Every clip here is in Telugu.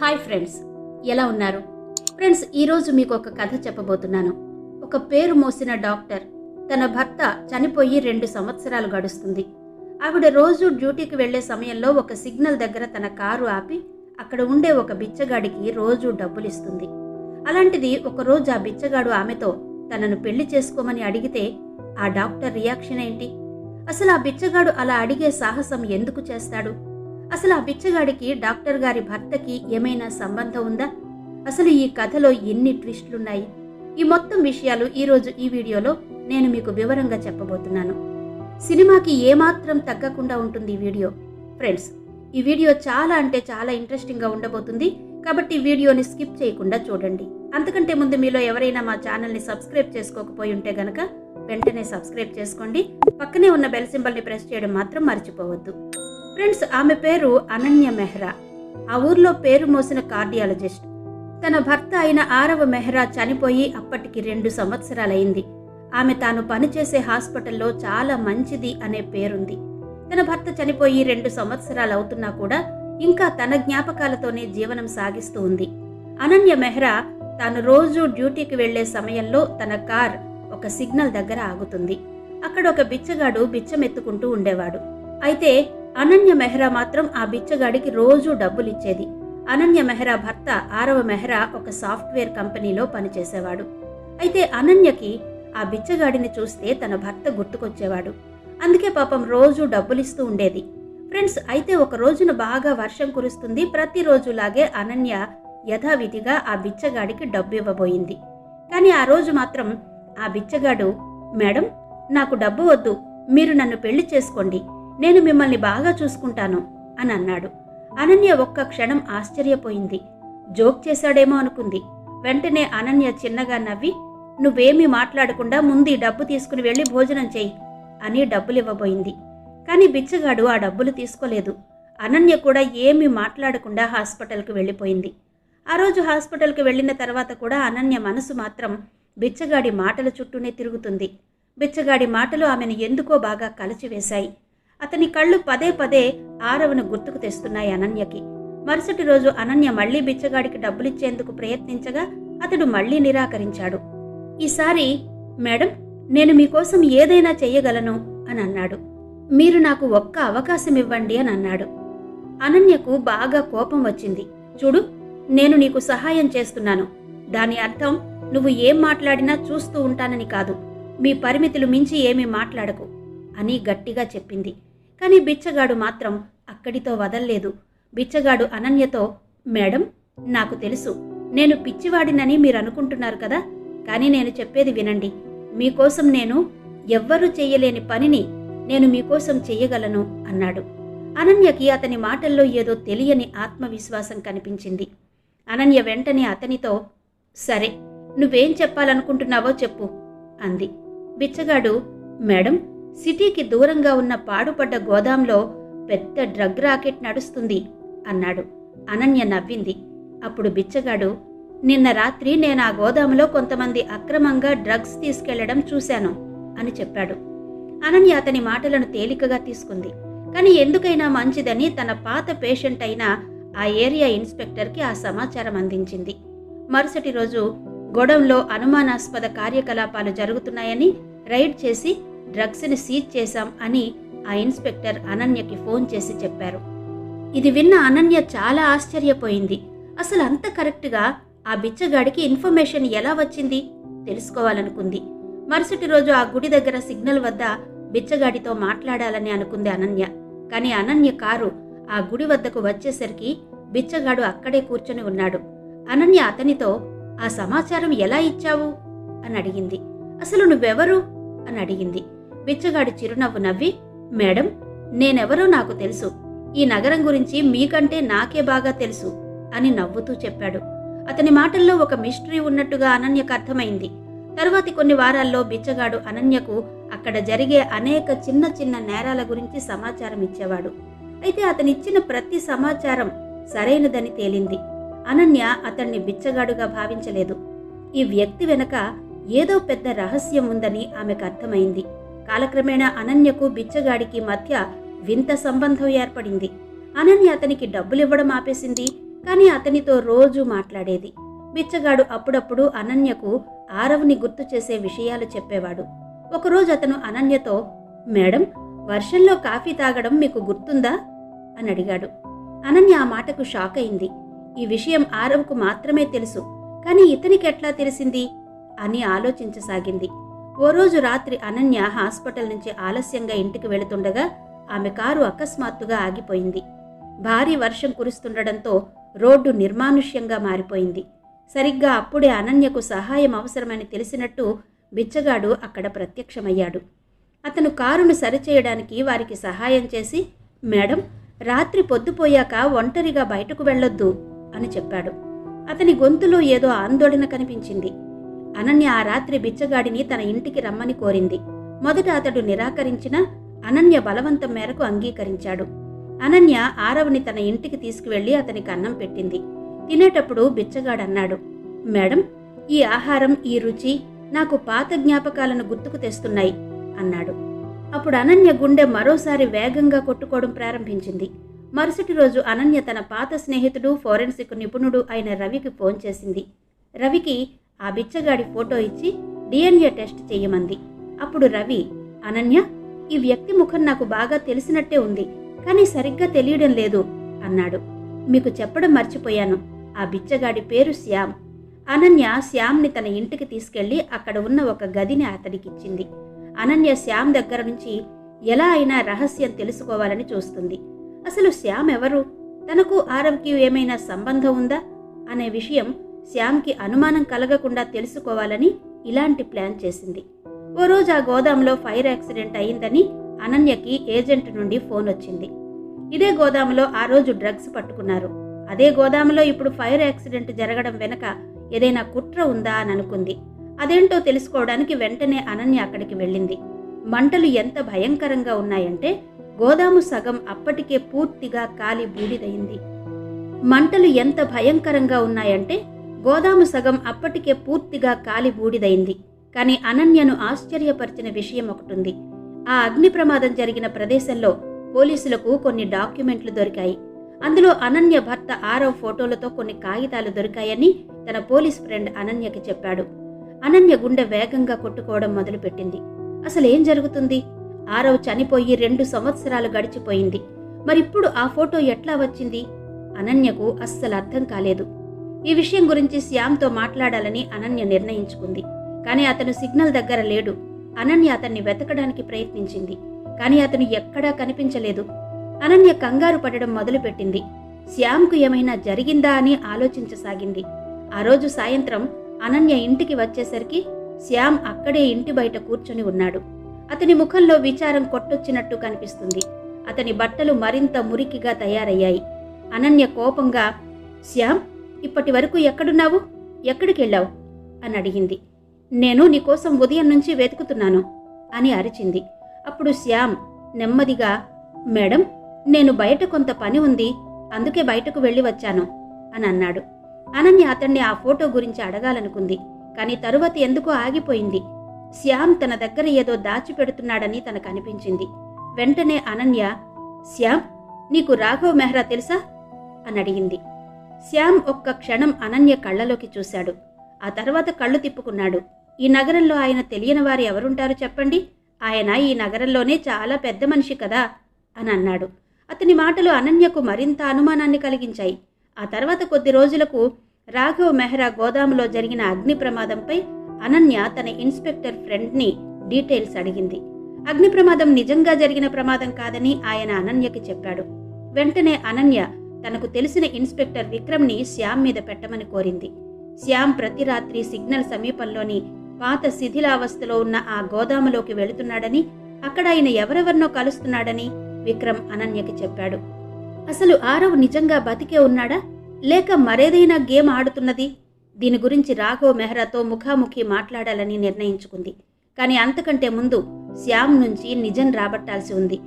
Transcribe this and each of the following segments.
హాయ్ ఫ్రెండ్స్ ఎలా ఉన్నారు? ఫ్రెండ్స్ ఈరోజు మీకు ఒక కథ చెప్పబోతున్నాను. ఒక పేరు మోసిన డాక్టర్ తన భర్త చనిపోయి రెండు సంవత్సరాలు గడుస్తుంది. ఆవిడ రోజు డ్యూటీకి వెళ్ళే సమయంలో ఒక సిగ్నల్ దగ్గర తన కారు ఆపి అక్కడ ఉండే ఒక బిచ్చగాడికి రోజు డబ్బులిస్తుంది. అలాంటిది ఒకరోజు ఆ బిచ్చగాడు ఆమెతో తనను పెళ్ళి చేసుకోమని అడిగితే ఆ డాక్టర్ రియాక్షన్ ఏంటి? అసలు ఆ బిచ్చగాడు అలా అడిగే సాహసం ఎందుకు చేస్తాడు? అసలు ఆ బిచ్చగాడికి డాక్టర్ గారి భర్తకి ఏమైనా సంబంధం ఉందా? అసలు ఈ కథలో ఎన్ని ట్విస్టులున్నాయి? ఈ మొత్తం విషయాలు ఈరోజు ఈ వీడియోలో నేను మీకు వివరంగా చెప్పబోతున్నాను. సినిమాకి ఏమాత్రం తగ్గకుండా ఉంటుంది ఈ వీడియో. ఫ్రెండ్స్ ఈ వీడియో చాలా అంటే చాలా ఇంట్రెస్టింగ్గా ఉండబోతుంది. కాబట్టి వీడియోని స్కిప్ చేయకుండా చూడండి. అంతకంటే ముందు మీలో ఎవరైనా మా ఛానల్ని సబ్స్క్రైబ్ చేసుకోకపోయి ఉంటే గనక వెంటనే సబ్స్క్రైబ్ చేసుకోండి. పక్కనే ఉన్న బెల్ సింబల్ని ప్రెస్ చేయడం మాత్రం మర్చిపోవద్దు. ఫ్రెండ్స్ ఆమె పేరు అనన్య మెహ్రా. ఆ ఊర్లో పేరు మోసిన కార్డియాలజిస్ట్. తన భర్త అయిన ఆరవ మెహ్రా చనిపోయి అప్పటికి రెండు సంవత్సరాలైంది. ఆమె తాను పనిచేసే హాస్పిటల్లో చాలా మంచిది అనే పేరుంది. తన భర్త చనిపోయి రెండు సంవత్సరాలు అవుతున్నా కూడా ఇంకా తన జ్ఞాపకాలతోనే జీవనం సాగిస్తూ ఉంది. అనన్య మెహ్రా తాను రోజు డ్యూటీకి వెళ్ళే సమయంలో తన కార్ ఒక సిగ్నల్ దగ్గర ఆగుతుంది. అక్కడ ఒక బిచ్చగాడు బిచ్చమెత్తుకుంటూ ఉండేవాడు. అయితే అనన్య మెహ్రా మాత్రం ఆ బిచ్చగాడికి రోజూ డబ్బులిచ్చేది. అనన్య మెహ్రా భర్త ఆరవ మెహ్రా ఒక సాఫ్ట్వేర్ కంపెనీలో పనిచేసేవాడు. అయితే అనన్యకి ఆ బిచ్చగాడిని చూస్తే తన భర్త గుర్తుకొచ్చేవాడు. అందుకే పాపం రోజు డబ్బులిస్తూ ఉండేది. ఫ్రెండ్స్ అయితే ఒక రోజున బాగా వర్షం కురుస్తుంది. ప్రతిరోజులాగే అనన్య యథావిధిగా ఆ బిచ్చగాడికి డబ్బు ఇవ్వబోయింది కానీ ఆ రోజు మాత్రం ఆ బిచ్చగాడు మేడం నాకు డబ్బు వద్దు. మీరు నన్ను పెళ్ళి చేసుకోండి. నేను మిమ్మల్ని బాగా చూసుకుంటాను అని అన్నాడు. అనన్య ఒక్క క్షణం ఆశ్చర్యపోయింది. జోక్ చేశాడేమో అనుకుంది. వెంటనే అనన్య చిన్నగా నవ్వి నువ్వేమీ మాట్లాడకుండా ముందు డబ్బు తీసుకుని వెళ్ళి భోజనం చెయ్యి అని డబ్బులివ్వబోయింది. కానీ బిచ్చగాడు ఆ డబ్బులు తీసుకోలేదు. అనన్య కూడా ఏమీ మాట్లాడకుండా హాస్పిటల్కి వెళ్ళిపోయింది. ఆ రోజు హాస్పిటల్కి వెళ్ళిన తర్వాత కూడా అనన్య మనసు మాత్రం బిచ్చగాడి మాటల చుట్టూనే తిరుగుతుంది. బిచ్చగాడి మాటలు ఆమెను ఎందుకో బాగా కలచివేశాయి. అతని కళ్ళు పదే పదే ఆరవను గుర్తుకు తెస్తున్నాయి అనన్యకి. మరుసటి రోజు అనన్య మళ్ళీ బిచ్చగాడికి డబ్బులిచ్చేందుకు ప్రయత్నించగా అతడు మళ్ళీ నిరాకరించాడు. ఈసారి మేడం నేను మీకోసం ఏదైనా చెయ్యగలను అని అన్నాడు. మీరు నాకు ఒక్క అవకాశం ఇవ్వండి అని అన్నాడు. అనన్యకు బాగా కోపం వచ్చింది. చూడు నేను నీకు సహాయం చేస్తున్నాను. దాని అర్థం నువ్వు ఏం మాట్లాడినా చూస్తూ ఉంటానని కాదు. మీ పరిమితులు మించి ఏమీ మాట్లాడకు అని గట్టిగా చెప్పింది. కానీ బిచ్చగాడు మాత్రం అక్కడితో వదల్లేదు. బిచ్చగాడు అనన్యతో మేడం నాకు తెలుసు. నేను పిచ్చివాడినని మీరు అనుకుంటున్నారు కదా? కానీ నేను చెప్పేది వినండి. మీకోసం నేను ఎవ్వరూ చెయ్యలేని పనిని నేను మీకోసం చెయ్యగలను అన్నాడు. అనన్యకి అతని మాటల్లో ఏదో తెలియని ఆత్మవిశ్వాసం కనిపించింది. అనన్య వెంటనే అతనితో సరే నువ్వేం చెప్పాలనుకుంటున్నావో చెప్పు అంది. బిచ్చగాడు మేడం సిటీకి దూరంగా ఉన్న పాడుపడ్డ గోదాంలో పెద్ద డ్రగ్ రాకెట్ నడుస్తుంది అన్నాడు. అనన్య నవ్వింది. అప్పుడు బిచ్చగాడు నిన్న రాత్రి నేను ఆ గోదాములో కొంతమంది అక్రమంగా డ్రగ్స్ తీసుకెళ్ళడం చూశాను అని చెప్పాడు. అనన్య అతని మాటలను తేలికగా తీసుకుంది. కానీ ఎందుకైనా మంచిదని తన పాత పేషెంట్ అయిన ఆ ఏరియా ఇన్స్పెక్టర్కి ఆ సమాచారం అందించింది. మరుసటి రోజు గొడవంలో అనుమానాస్పద కార్యకలాపాలు జరుగుతున్నాయని రైడ్ చేసి డ్రగ్స్ని సీజ్ చేశాం అని ఆ ఇన్స్పెక్టర్ అనన్యకి ఫోన్ చేసి చెప్పారు. ఇది విన్న అనన్య చాలా ఆశ్చర్యపోయింది. అసలు అంత కరెక్ట్గా ఆ బిచ్చగాడికి ఇన్ఫర్మేషన్ ఎలా వచ్చింది? తెలుసుకోవాలనుకుంది. మరుసటి రోజు ఆ గుడి దగ్గర సిగ్నల్ వద్ద బిచ్చగాడితో మాట్లాడాలని అనుకుంది అనన్య. కానీ అనన్య కారు ఆ గుడి వద్దకు వచ్చేసరికి బిచ్చగాడు అక్కడే కూర్చొని ఉన్నాడు. అనన్య అతనితో ఆ సమాచారం ఎలా ఇచ్చావు? అని అడిగింది. అసలు నువ్వెవరు? అని అడిగింది. బిచ్చగాడు చిరునవ్వు నవ్వి మేడం నేనెవరో నాకు తెలుసు. ఈ నగరం గురించి మీకంటే నాకే బాగా తెలుసు అని నవ్వుతూ చెప్పాడు. అతని మాటల్లో ఒక మిస్టరీ ఉన్నట్టుగా అనన్యకు అర్థమైంది. తరువాతి కొన్ని వారాల్లో బిచ్చగాడు అనన్యకు అక్కడ జరిగే అనేక చిన్న చిన్న నేరాల గురించి సమాచారం ఇచ్చేవాడు. అయితే అతనిచ్చిన ప్రతి సమాచారం సరైనదని తేలింది. అనన్య అతన్ని బిచ్చగాడుగా భావించలేదు. ఈ వ్యక్తి వెనక ఏదో పెద్ద రహస్యం ఉందని ఆమెకు అర్థమైంది. కాలక్రమేణా అనన్యకు బిచ్చగాడికి మధ్య వింత సంబంధం ఏర్పడింది. అనన్య అతనికి డబ్బులివ్వడం ఆపేసింది కానీ అతనితో రోజూ మాట్లాడేది. బిచ్చగాడు అప్పుడప్పుడు అనన్యకు ఆరవ్ని గుర్తు చేసే విషయాలు చెప్పేవాడు. ఒకరోజు అతను అనన్యతో మేడం వర్షంలో కాఫీ తాగడం మీకు గుర్తుందా? అని అడిగాడు. అనన్య ఆ మాటకు షాక్ అయింది. ఈ విషయం ఆరవ్కు మాత్రమే తెలుసు కానీ ఇతనికి ఎట్లా తెలిసింది? అని ఆలోచించసాగింది. ఓ రోజు రాత్రి అనన్య హాస్పిటల్ నుంచి ఆలస్యంగా ఇంటికి వెళుతుండగా ఆమె కారు అకస్మాత్తుగా ఆగిపోయింది. భారీ వర్షం కురుస్తుండడంతో రోడ్డు నిర్మానుష్యంగా మారిపోయింది. సరిగ్గా అప్పుడే అనన్యకు సహాయం అవసరమని తెలిసినట్టు బిచ్చగాడు అక్కడ ప్రత్యక్షమయ్యాడు. అతను కారును సరిచేయడానికి వారికి సహాయం చేసి మేడం రాత్రి పొద్దుపోయాక ఒంటరిగా బయటకు వెళ్ళొద్దు అని చెప్పాడు. అతని గొంతులో ఏదో ఆందోళన కనిపించింది. అనన్య ఆ రాత్రి బిచ్చగాడిని తన ఇంటికి రమ్మని కోరింది. మొదట అతడు నిరాకరించిన అనన్య బలవంతం మేరకు అంగీకరించాడు. అనన్య ఆరవని తన ఇంటికి తీసుకువెళ్ళి అతనికి అన్నం పెట్టింది. తినేటప్పుడు బిచ్చగాడన్నాడు మేడం ఈ ఆహారం ఈ రుచి నాకు పాత జ్ఞాపకాలను గుర్తుకు తెస్తున్నాయి అన్నాడు. అప్పుడు అనన్య గుండె మరోసారి వేగంగా కొట్టుకోవడం ప్రారంభించింది. మరుసటి రోజు అనన్య తన పాత స్నేహితుడు ఫోరెన్సిక్ నిపుణుడు అయిన రవికి ఫోన్ చేసింది. రవికి ఆ బిచ్చగాడి ఫోటో ఇచ్చి డిఎన్ఏ టెస్ట్ చేయమంది అప్పుడు రవి అనన్య ఈ వ్యక్తి ముఖం నాకు బాగా తెలిసినట్టే ఉంది కానీ సరిగ్గా తెలియడం లేదు అన్నాడు. మీకు చెప్పడం మర్చిపోయాను. ఆ బిచ్చగాడి పేరు శ్యామ్. అనన్య శ్యామ్ని తన ఇంటికి తీసుకెళ్ళి అక్కడ ఉన్న ఒక గదిని అతడికిచ్చింది. అనన్య శ్యామ్ దగ్గర నుంచి ఎలా అయినా రహస్యం తెలుసుకోవాలని చూస్తుంది. అసలు శ్యామ్ ఎవరు? తనకు ఆరవ్కి ఏమైనా సంబంధం ఉందా? అనే విషయం శ్యామ్కి అనుమానం కలగకుండా తెలుసుకోవాలని ఇలాంటి ప్లాన్ చేసింది. ఓ రోజు ఆ గోదాంలో ఫైర్ యాక్సిడెంట్ అయిందని అనన్యకి ఏజెంట్ నుండి ఫోన్ వచ్చింది. ఇదే గోదాములో ఆ రోజు డ్రగ్స్ పట్టుకున్నారు. అదే గోదాములో ఇప్పుడు ఫైర్ యాక్సిడెంట్ జరగడం వెనక ఏదైనా కుట్ర ఉందా అని అనుకుంది. అదేంటో తెలుసుకోవడానికి వెంటనే అనన్య అక్కడికి వెళ్ళింది. మంటలు ఎంత భయంకరంగా ఉన్నాయంటే గోదాము సగం అప్పటికే పూర్తిగా కాలి బూడిదయింది. మంటలు ఎంత భయంకరంగా ఉన్నాయంటే గోదాము సగం అప్పటికే పూర్తిగా కాలి బూడిదైంది. కానీ అనన్యను ఆశ్చర్యపరిచిన విషయం ఒకటుంది. ఆ అగ్ని ప్రమాదం జరిగిన ప్రదేశంలో పోలీసులకు కొన్ని డాక్యుమెంట్లు దొరికాయి. అందులో అనన్య భర్త ఆరవ్ ఫోటోలతో కొన్ని కాగితాలు దొరికాయని తన పోలీస్ ఫ్రెండ్ అనన్యకి చెప్పాడు. అనన్య గుండె వేగంగా కొట్టుకోవడం మొదలుపెట్టింది. అసలేం జరుగుతుంది? ఆరవ్ చనిపోయి రెండు సంవత్సరాలు గడిచిపోయింది. మరిప్పుడు ఆ ఫోటో ఎట్లా వచ్చింది? అనన్యకు అస్సలు అర్థం కాలేదు. ఈ విషయం గురించి శ్యామ్తో మాట్లాడాలని అనన్య నిర్ణయించుకుంది. కానీ అతను సిగ్నల్ దగ్గర లేడు. అనన్య అతన్ని వెతకడానికి ప్రయత్నించింది. కానీ అతను ఎక్కడా కనిపించలేదు. అనన్య కంగారు పడడం మొదలుపెట్టింది. శ్యామ్కు ఏమైనా జరిగిందా అని ఆలోచించసాగింది. ఆ రోజు సాయంత్రం అనన్య ఇంటికి వచ్చేసరికి శ్యామ్ అక్కడే ఇంటి బయట కూర్చొని ఉన్నాడు. అతని ముఖంలో విచారం కొట్టొచ్చినట్టు కనిపిస్తుంది. అతని బట్టలు మరింత మురికిగా తయారయ్యాయి. అనన్య కోపంగా శ్యామ్ ఇప్పటి వరకు ఎక్కడున్నావు? ఎక్కడికెళ్ళావు? అని అడిగింది. నేను నీకోసం ఉదయం నుంచి వెతుకుతున్నాను అని అరిచింది. అప్పుడు శ్యామ్ నెమ్మదిగా మేడం నేను బయట కొంత పని ఉంది అందుకే బయటకు వెళ్ళి వచ్చాను అని అన్నాడు. అనన్య అతన్ని ఆ ఫోటో గురించి అడగాలనుకుంది కానీ తరువాత ఎందుకో ఆగిపోయింది. శ్యామ్ తన దగ్గర ఏదో దాచిపెడుతున్నాడని తనకు అనిపించింది. వెంటనే అనన్య శ్యామ్ నీకు రాఘవ్ మెహ్రా తెలుసా? అని అడిగింది. శ్యామ్ ఒక్క క్షణం అనన్య కళ్ళలోకి చూశాడు. ఆ తర్వాత కళ్ళు తిప్పుకున్నాడు. ఈ నగరంలో ఆయన తెలియని వారు ఎవరుంటారు చెప్పండి? ఆయన ఈ నగరంలోనే చాలా పెద్ద మనిషి కదా? అని అన్నాడు. అతని మాటలు అనన్యకు మరింత అనుమానాన్ని కలిగించాయి. ఆ తర్వాత కొద్ది రోజులకు రాఘవ్ మెహ్రా గోదాములో జరిగిన అగ్ని ప్రమాదంపై అనన్య తన ఇన్స్పెక్టర్ ఫ్రెండ్ని డీటెయిల్స్ అడిగింది. అగ్ని ప్రమాదం నిజంగా జరిగిన ప్రమాదం కాదని ఆయన అనన్యకి చెప్పాడు. వెంటనే అనన్య తనకు తెలిసిన ఇన్స్పెక్టర్ విక్రమ్ని శ్యామ్ మీద పెట్టమని కోరింది. శ్యామ్ ప్రతి రాత్రి సిగ్నల్ సమీపంలోని పాత శిథిలావస్థలో ఉన్న ఆ గోదాములోకి వెళుతున్నాడని అక్కడ ఆయన ఎవరెవరినో కలుస్తున్నాడని విక్రమ్ అనన్యకి చెప్పాడు. అసలు ఆరవ్ నిజంగా బతికే ఉన్నాడా? లేక మరేదైనా గేమ్ ఆడుతున్నది దీని గురించి రాఘవ్ మెహ్రాతో ముఖాముఖి మాట్లాడాలని నిర్ణయించుకుంది. కానీ అంతకంటే ముందు శ్యామ్ నుంచి నిజం రాబట్టాల్సి ఉంది.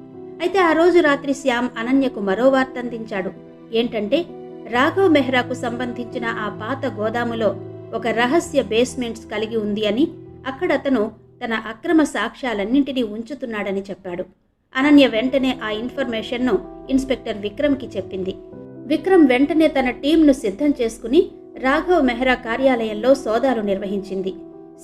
అయితే ఆ రోజు రాత్రి శ్యామ్ అనన్యకు మరో వార్త అందించాడు ఏంటంటే రాఘవ్ మెహ్రాకు సంబంధించిన ఆ పాత గోదాములో ఒక రహస్య బేస్మెంట్స్ కలిగి ఉంది అని అక్కడ అతను తన అక్రమ సాక్ష్యాలన్నింటినీ ఉంచుతున్నాడని చెప్పాడు. అనన్య వెంటనే ఆ ఇన్ఫర్మేషన్ను ఇన్స్పెక్టర్ విక్రమ్కి చెప్పింది. విక్రమ్ వెంటనే తన టీంను సిద్ధం చేసుకుని రాఘవ్ మెహ్రా కార్యాలయంలో సోదాలు నిర్వహించింది.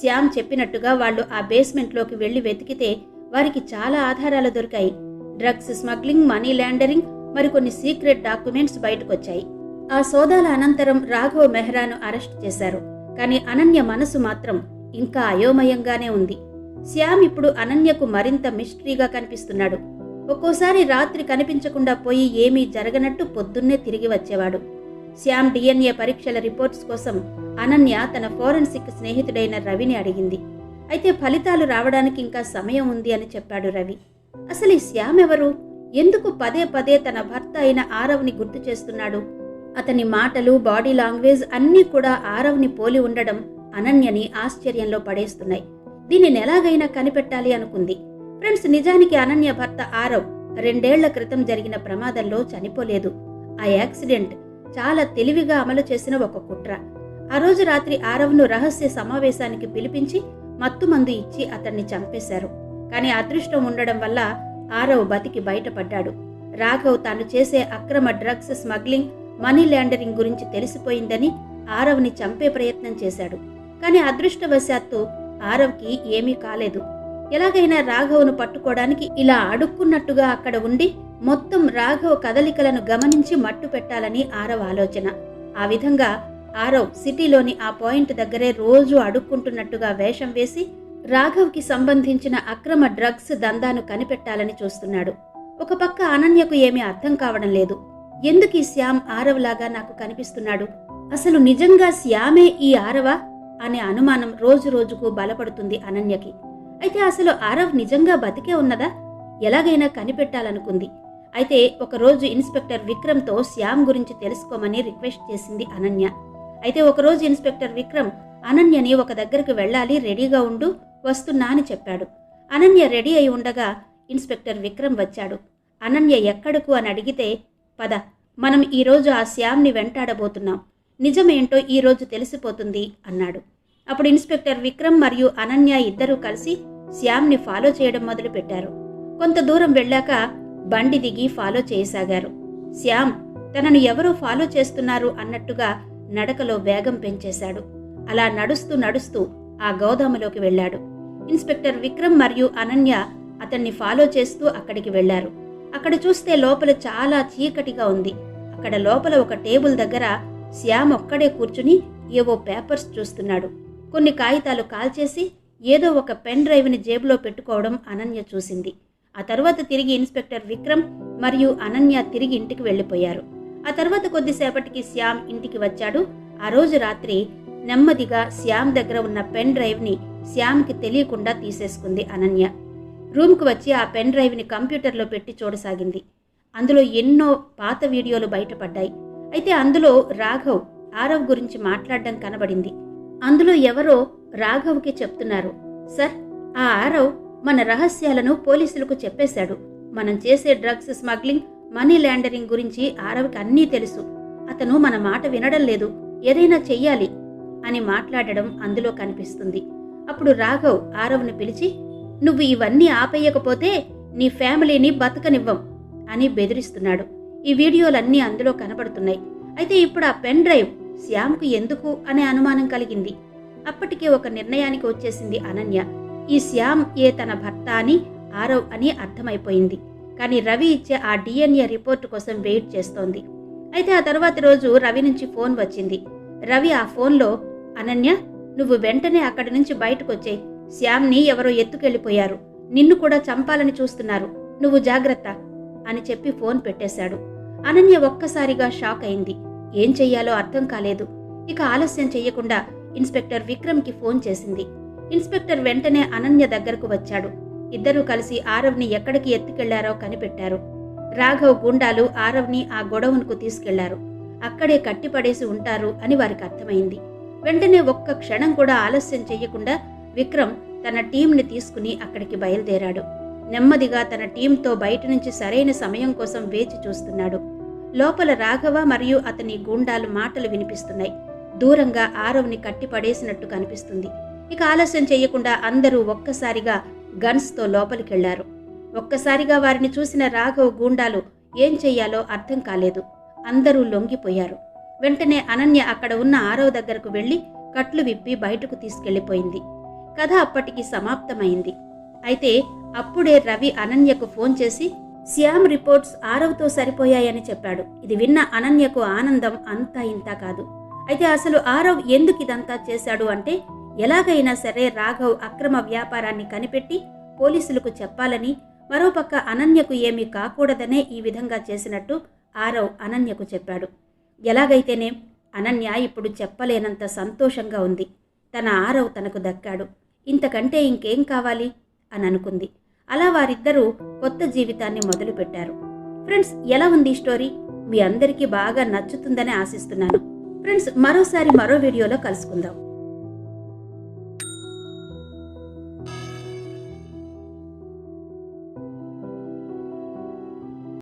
శ్యామ్ చెప్పినట్టుగా వాళ్ళు ఆ బేస్మెంట్లోకి వెళ్ళి వెతికితే వారికి చాలా ఆధారాలు దొరికాయి. డ్రగ్స్ స్మగ్లింగ్ మనీ లాండరింగ్ మరికొన్ని సీక్రెట్ డాక్యుమెంట్స్ బయటకొచ్చాయి. ఆ సోదాల అనంతరం రాఘవ్ మెహ్రాను అరెస్ట్ చేశారు. కానీ అనన్య మనసు మాత్రం ఇంకా అయోమయంగానే ఉంది. శ్యామ్ ఇప్పుడు అనన్యకు మరింత మిస్టరీగా కనిపిస్తున్నాడు. ఒక్కోసారి రాత్రి కనిపించకుండా పోయి ఏమీ జరగనట్టు పొద్దున్నే తిరిగి వచ్చేవాడు. శ్యామ్ డిఎన్ఏ పరీక్షల రిపోర్ట్స్ కోసం అనన్య తన ఫోరెన్సిక్ స్నేహితుడైన రవిని అడిగింది. అయితే ఫలితాలు రావడానికి ఇంకా సమయం ఉంది అని చెప్పాడు రవి. అసలు ఈ శ్యామ్ ఎవరు? ఎందుకు పదే పదే తన భర్త అయిన ఆరవ్ని గుర్తు చేస్తున్నాడు? అతని మాటలు బాడీ లాంగ్వేజ్ అన్నీ కూడా ఆరవ్ని పోలి ఉండడం అనన్యని ఆశ్చర్యంలో పడేస్తున్నాయి. దీనిని ఎలాగైనా కనిపెట్టాలి అనుకుంది. ఫ్రెండ్స్ నిజానికి అనన్య భర్త ఆరవ్ రెండేళ్ళ క్రితం జరిగిన ప్రమాదంలో చనిపోలేదు. ఆ యాక్సిడెంట్ చాలా తెలివిగా అమలు చేసిన ఒక కుట్ర. ఆ రోజు రాత్రి ఆరవ్ను రహస్య సమావేశానికి పిలిపించి మత్తుమందు ఇచ్చి అతన్ని చంపేశారు. కానీ అదృష్టం ఉండడం వల్ల ఆరవ్ బతికి బయటపడ్డాడు. రాఘవ్ తాను చేసే అక్రమ డ్రగ్స్ స్మగ్లింగ్ మనీ లాండరింగ్ గురించి తెలిసిపోయిందని ఆరవ్ని చంపే ప్రయత్నం చేశాడు. కానీ అదృష్టవశాత్తు ఆరవ్కి ఏమీ కాలేదు. ఎలాగైనా రాఘవ్ను పట్టుకోవడానికి ఇలా అడుక్కున్నట్టుగా అక్కడ ఉండి మొత్తం రాఘవ్ కదలికలను గమనించి మట్టు పెట్టాలని ఆరవ్ ఆలోచన. ఆ విధంగా ఆరవ్ సిటీలోని ఆ పాయింట్ దగ్గరే రోజు అడుక్కుంటున్నట్టుగా వేషం వేసి రాఘవ్కి సంబంధించిన అక్రమ డ్రగ్స్ దందాను కనిపెట్టాలని చూస్తున్నాడు. ఒక పక్క అనన్యకు ఏమీ అర్థం కావడం లేదు. ఎందుకు ఈ శ్యామ్ ఆరవలాగా నాకు కనిపిస్తున్నాడు? అసలు నిజంగా శ్యామే ఈ ఆరవ? అనే అనుమానం రోజు రోజుకు బలపడుతుంది అనన్యకి. అయితే అసలు ఆరవ్ నిజంగా బతికే ఉన్నదా? ఎలాగైనా కనిపెట్టాలనుకుంది. అయితే ఒకరోజు ఇన్స్పెక్టర్ విక్రమ్తో శ్యామ్ గురించి తెలుసుకోమని రిక్వెస్ట్ చేసింది అనన్య. అయితే ఒకరోజు ఇన్స్పెక్టర్ విక్రమ్ అనన్యని ఒక దగ్గరకు వెళ్ళాలి రెడీగా ఉండు వస్తున్నా అని చెప్పాడు. అనన్య రెడీ అయి ఉండగా ఇన్స్పెక్టర్ విక్రమ్ వచ్చాడు. అనన్య ఎక్కడకు అని అడిగితే పద మనం ఈరోజు ఆ శ్యామ్ని వెంటాడబోతున్నాం. నిజమేంటో ఈరోజు తెలిసిపోతుంది అన్నాడు. అప్పుడు ఇన్స్పెక్టర్ విక్రమ్ మరియు అనన్య ఇద్దరూ కలిసి శ్యామ్ని ఫాలో చేయడం మొదలుపెట్టారు. కొంత దూరం వెళ్ళాక బండి దిగి ఫాలో చేయసాగారు. శ్యామ్ తనను ఎవరో ఫాలో చేస్తున్నారు అన్నట్టుగా నడకలో వేగం పెంచేశాడు. అలా నడుస్తూ నడుస్తూ ఆ గోదాములోకి వెళ్ళాడు. ఇన్స్పెక్టర్ విక్రమ్ మరియు అనన్య అతన్ని ఫాలో చేస్తూ అక్కడికి వెళ్ళారు అక్కడ చూస్తే లోపల చాలా చీకటిగా ఉంది. అక్కడ లోపల ఒక టేబుల్ దగ్గర శ్యామ్ ఒక్కడే కూర్చుని ఏవో పేపర్స్ చూస్తున్నాడు. కొన్ని కాగితాలు కాల్చేసి ఏదో ఒక పెన్ డ్రైవ్ని జేబులో పెట్టుకోవడం అనన్య చూసింది. ఆ తర్వాత తిరిగి ఇన్స్పెక్టర్ విక్రమ్ మరియు అనన్య తిరిగి ఇంటికి వెళ్ళిపోయారు. ఆ తర్వాత కొద్దిసేపటికి శ్యామ్ ఇంటికి వచ్చాడు. ఆ రోజు రాత్రి నెమ్మదిగా శ్యామ్ దగ్గర ఉన్న పెన్ డ్రైవ్ని శ్యామ్కి తెలియకుండా తీసేసుకుంది అనన్య. రూమ్కు వచ్చి ఆ పెన్ డ్రైవ్ని కంప్యూటర్లో పెట్టి చూడసాగింది. అందులో ఎన్నో పాత వీడియోలు బయటపడ్డాయి. అయితే అందులో రాఘవ్ ఆరవ్ గురించి మాట్లాడడం కనబడింది. అందులో ఎవరో రాఘవ్కి చెప్తున్నారు. సార్ ఆ ఆరవ్ మన రహస్యాలను పోలీసులకు చెప్పేశాడు. మనం చేసే డ్రగ్స్ స్మగ్లింగ్ మనీ లాండరింగ్ గురించి ఆరవ్కి అన్నీ తెలుసు. అతను మన మాట వినడం లేదు. ఏదైనా చెయ్యాలి. అని మాట్లాడడం అందులో కనిపిస్తుంది. అప్పుడు రాఘవ్ ఆరవ్ని పిలిచి నువ్వు ఇవన్నీ ఆపేయకపోతే నీ ఫ్యామిలీని బతకనివ్వం అని బెదిరిస్తున్నాడు. ఈ వీడియోలన్నీ అందులో కనబడుతున్నాయి అయితే ఇప్పుడు ఆ పెన్ డ్రైవ్ శ్యామ్కు ఎందుకు అనే అనుమానం కలిగింది. అప్పటికే ఒక నిర్ణయానికి వచ్చేసింది అనన్య. ఈ శ్యామ్ ఏ తన భర్త అని ఆరవ్ అని అర్థమైపోయింది. కానీ రవి ఇచ్చే ఆ డిఎన్ఏ రిపోర్ట్ కోసం వెయిట్ చేస్తోంది. అయితే ఆ తర్వాతి రోజు రవి నుంచి ఫోన్ వచ్చింది. రవి ఆ ఫోన్లో అనన్య నువ్వు వెంటనే అక్కడి నుంచి బయటకు శ్యామ్ని ఎవరో ఎత్తుకెళ్ళిపోయారు. నిన్ను కూడా చంపాలని చూస్తున్నారు. నువ్వు జాగ్రత్త అని చెప్పి ఫోన్ పెట్టేశాడు. అనన్య ఒక్కసారిగా షాక్ అయింది. ఏం చెయ్యాలో అర్థం కాలేదు. ఇక ఆలస్యం చెయ్యకుండా ఇన్స్పెక్టర్ విక్రమ్కి ఫోన్ చేసింది. ఇన్స్పెక్టర్ వెంటనే అనన్య దగ్గరకు వచ్చాడు. ఇద్దరూ కలిసి ఆరవ్ని ఎక్కడికి ఎత్తుకెళ్ళారో కనిపెట్టారు. రాఘవ్ గుండాలు ఆరవ్ని ఆ గొడవనుకు తీసుకెళ్ళారు. అక్కడే కట్టిపడేసి ఉంటారు అని వారికి అర్థమైంది. వెంటనే ఒక్క క్షణం కూడా ఆలస్యం చేయకుండా విక్రమ్ తన టీంని తీసుకుని అక్కడికి బయలుదేరాడు. నెమ్మదిగా తన టీంతో బయట నుంచి సరైన సమయం కోసం వేచి చూస్తున్నాడు. లోపల రాఘవ మరియు అతని గూండాలు మాటలు వినిపిస్తున్నాయి. దూరంగా ఆరవ్ని కట్టిపడేసినట్టు కనిపిస్తుంది. ఇక ఆలస్యం చేయకుండా అందరూ ఒక్కసారిగా గన్స్తో లోపలికెళ్ళారు. ఒక్కసారిగా వారిని చూసిన రాఘవ్ గూండాలు ఏం చెయ్యాలో అర్థం కాలేదు. అందరూ లొంగిపోయారు. వెంటనే అనన్య అక్కడ ఉన్న ఆరవ్ దగ్గరకు వెళ్ళి కట్లు విప్పి బయటకు తీసుకెళ్ళిపోయింది కథ అప్పటికి సమాప్తమైంది. అయితే అప్పుడే రవి అనన్యకు ఫోన్ చేసి శ్యామ్ రిపోర్ట్స్ ఆరవ్తో సరిపోయాయని చెప్పాడు. ఇది విన్న అనన్యకు ఆనందం అంతా ఇంతా కాదు. అయితే అసలు ఆరవ్ ఎందుకు ఇదంతా చేశాడు అంటే ఎలాగైనా సరే రాఘవ్ అక్రమ వ్యాపారాన్ని కనిపెట్టి పోలీసులకు చెప్పాలని మరోపక్క అనన్యకు ఏమీ కాకూడదనే ఈ విధంగా చేసినట్టు ఆరవ్ అనన్యకు చెప్పాడు. ఎలాగైతేనే అనన్య ఇప్పుడు చెప్పలేనంత సంతోషంగా ఉంది. తన ఆరవ్ తనకు దక్కాడు. ఇంతకంటే ఇంకేం కావాలి? అని అనుకుంది. అలా వారిద్దరూ కొత్త జీవితాన్ని మొదలుపెట్టారు. ఫ్రెండ్స్ ఎలా ఉంది ఈ స్టోరీ? మీ అందరికీ బాగా నచ్చుతుందని ఆశిస్తున్నాను. ఫ్రెండ్స్ మరోసారి మరో వీడియోలో కలుసుకుందాం.